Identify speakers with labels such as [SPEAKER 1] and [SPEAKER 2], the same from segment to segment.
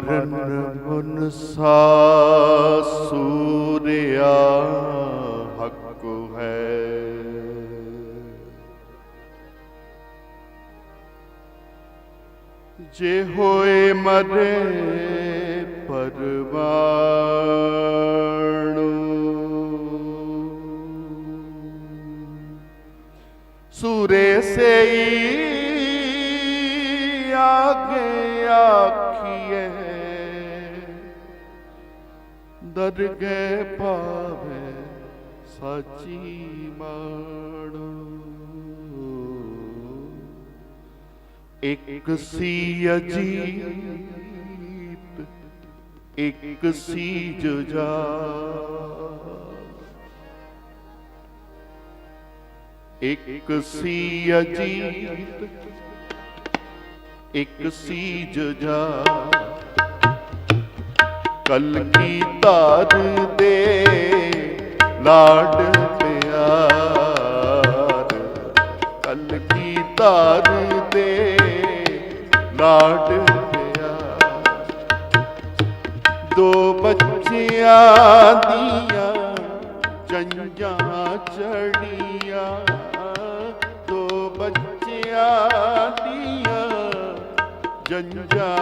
[SPEAKER 1] ਮਰਨ ਮੁਨਸਾ ਸੂਰਿਆ ਹੱਕ ਹੈ। ਜੇ ਹੋਏ ਮਰੇ ਪਰਵਾਣੋ ਸੂਰੇ ਸਈ ਆਗੇ ਆਖੀਏ ਦਰਗੇ ਪਾਵੇ ਸਾਚੀ ਮਾਣੋ। ਇੱਕ ਸੀ ਅਜੀਬ, ਇੱਕ ਸੀ ਜੁਜਾ ਇੱਕ ਸੀ ਅਜੀਬ, ਇੱਕ ਸੀ ਜੁਜਾ ਕਲ ਕੀ ਧਾਰ ਦੇ ਲਾਡ ਪਿਆਰ? ਕਲ ਕੀ ਧਾਰ ਦੇ ਲਾਡ ਪਿਆਰ? ਦੋ ਬੱਚਿਆਂ ਦੀਆਂ ਜੰਜਾਂ ਚੜੀਆਂ। ਦੋ ਬੱਚਿਆਂ ਦੀਆਂ ਜੰਜਾਂ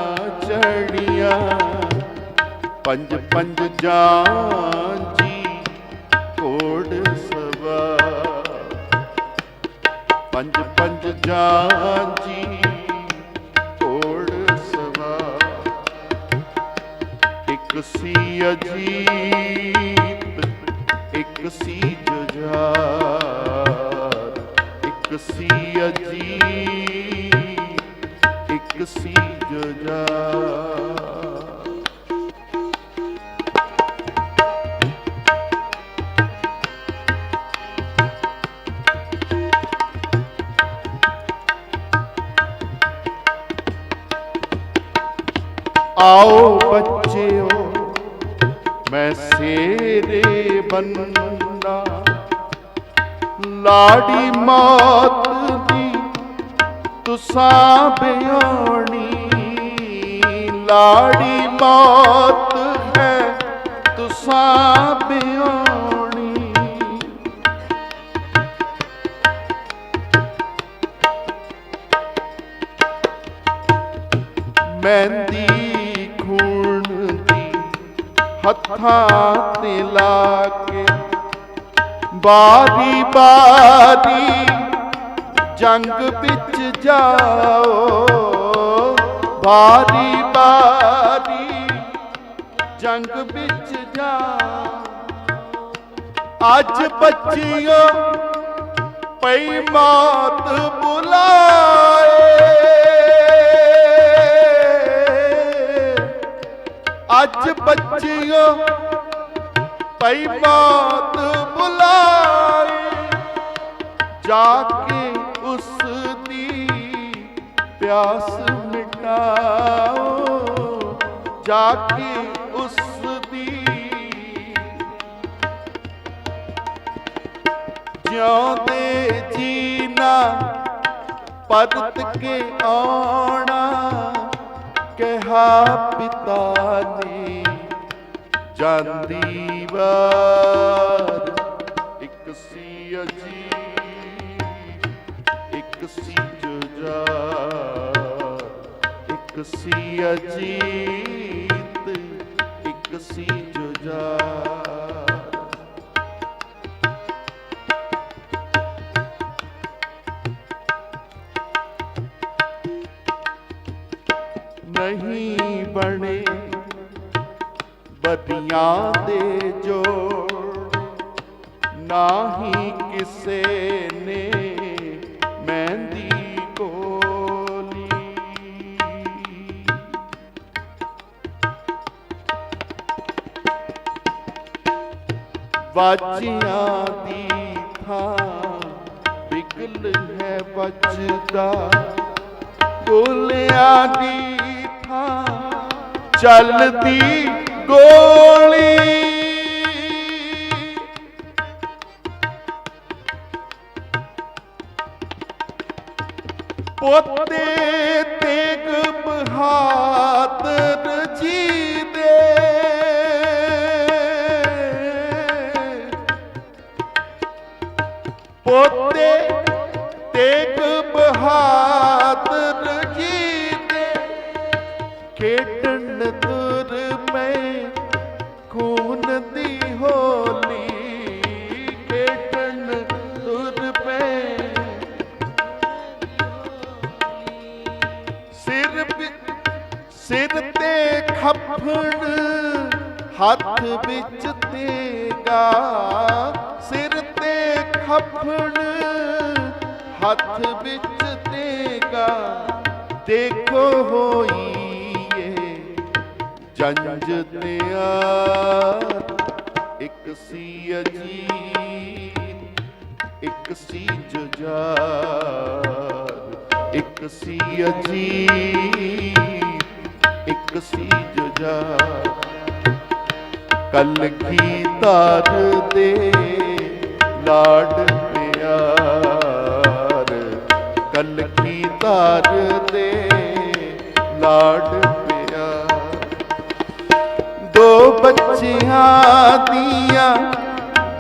[SPEAKER 1] ਚੜੀਆਂ। ਪੰਜ ਪੰਜ ਜਾਨ ਜੀ ਕੋੜ ਸਵਾ। ਪੰਜ ਪੰਜ ਜਾਨ ਕੋੜ ਸਵਾ। ਇੱਕ ਸੀ ਅਜੀਬ, ਇੱਕ ਸੀ ਜੁਝਾਰ। ਇੱਕ ਸੀ ਅਜੀਬ, ਇੱਕ ਸੀ ਜੁਝਾਰ। ਆਓ ਬੱਚਿਓ, ਮੈਂ ਸੇਰੇ ਬੰਦਾ ਲਾੜੀ ਮੌਤ ਦੀ ਤੁਸਾਂ ਬਿਆਣੀ। ਲਾੜੀ ਮੌਤ ਹੈ ਤੁਸਾਂ ਬਿਆਣੀ। ਮਹਿੰਦੀ ਦੀ ਹੱਥਾਂ ਤੇ ਲਾ ਕੇ ਬਾਰੀ ਬਾਰੀ ਜੰਗ ਵਿੱਚ ਜਾਓ। ਬਾਰੀ ਬਾਰੀ ਜੰਗ ਵਿੱਚ ਜਾਓ। ਅੱਜ ਬੱਚਿਓ ਪਈ ਮੌਤ ਬੁਲਾਏ। ਅੱਜ ਬੱਚਿਓ, ਪਈ ਮੌਤ ਬੁਲਾਏ ਜਾ ਕੇ ਉਸ ਦੀ ਪਿਆਸ ਮਿਟਾਓ, ਜਾ ਕੇ ਉਸ ਦੀ ਜਿਉਂਦੇ ਜੀਣਾ ਪਰਤ ਕੇ ਆਉਣਾ। ਕਿਹਾ ਪਿਤਾ ਨੇ ਜਾਂਦੀ ਵਾਰ। ਇੱਕ ਸੀ ਅਜੀ, ਇੱਕ ਸੀ ਜੁਝਾਰ। ਇੱਕ ਸੀ ਅਜੀਤ, ਇੱਕ ਸੀ ਜੁਝਾਰ। ਨਹੀਂ ਬਣੇ। ਬਦੀਆਂ ਦੇ ਜੋੜ ਨਾ ਹੀ ਕਿਸੇ ਨੇ ਮਹਿੰਦੀ ਕੋਲੀ। ਬਾਜੀਆਂ ਦੀ ਥਾਂ ਬਿਗਲ ਹੈ ਵੱਜਦਾ। ਗੋਲਿਆਂ ਦੀ ਚੱਲਦੀ ਗੋਲੀ। ਪੋਤੇ ਤੇਗ ਬਹਾਦਰ ਜੀ ਦੇ। ਪੋਤੇ ਤੇਗ ਬਹਾਦਰ ਜੀ ਦੇ। ਖੇਡਣ ਸਿਰ ਤੇ ਖੱਫਣ, ਹੱਥ ਵਿੱਚ ਤੇਗਾ। ਸਿਰ ਤੇ ਖੱਫਣ, ਹੱਥ ਵਿੱਚ ਤੇਗਾ। ਦੇਖੋ ਹੋਈ ਏ ਜੰਜ ਤਿਆਰ ਇੱਕ ਸੀ ਅਜੀ ਇੱਕ ਸੀ ਜੁਝਾਰ। ਇੱਕ ਸੀ ਅਜੀਤ ਇੱਕ ਸੀ ਜੁਝਾਰ। ਕਲ ਕੀ ਤਾਰ ਦੇ ਲਾਡ ਪਿਆਰ? ਕਲ ਕੀ ਤਾਰ ਦੇ ਲਾਡ ਪਿਆਰ? ਦੋ ਬੱਚਿਆਂ ਦੀਆਂ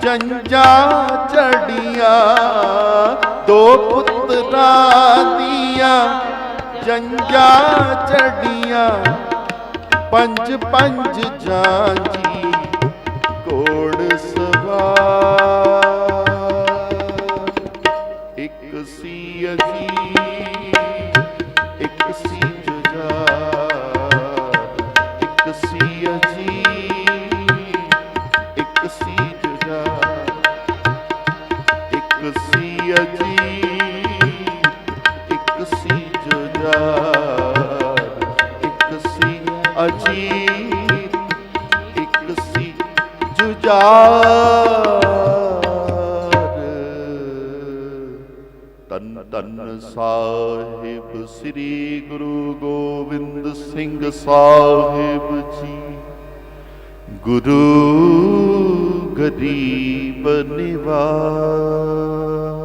[SPEAKER 1] ਜੰਜਾਂ ਚੜੀਆਂ, ਦੋ ਪੁੱਤਰਾਂ ਦੀ ਜੰਜਾ ਚੜੀਆਂ ਪੰਜ ਪੰਜ ਜਾਂਜੀ ਜੁਝਾਰ ਤਨ ਤਨ ਸਾਹਿਬ ਸ੍ਰੀ ਗੁਰੂ ਗੋਬਿੰਦ ਸਿੰਘ ਸਾਹਿਬ ਜੀ। ਗੁਰੂ ਗਰੀਬ ਨਿਵਾਜ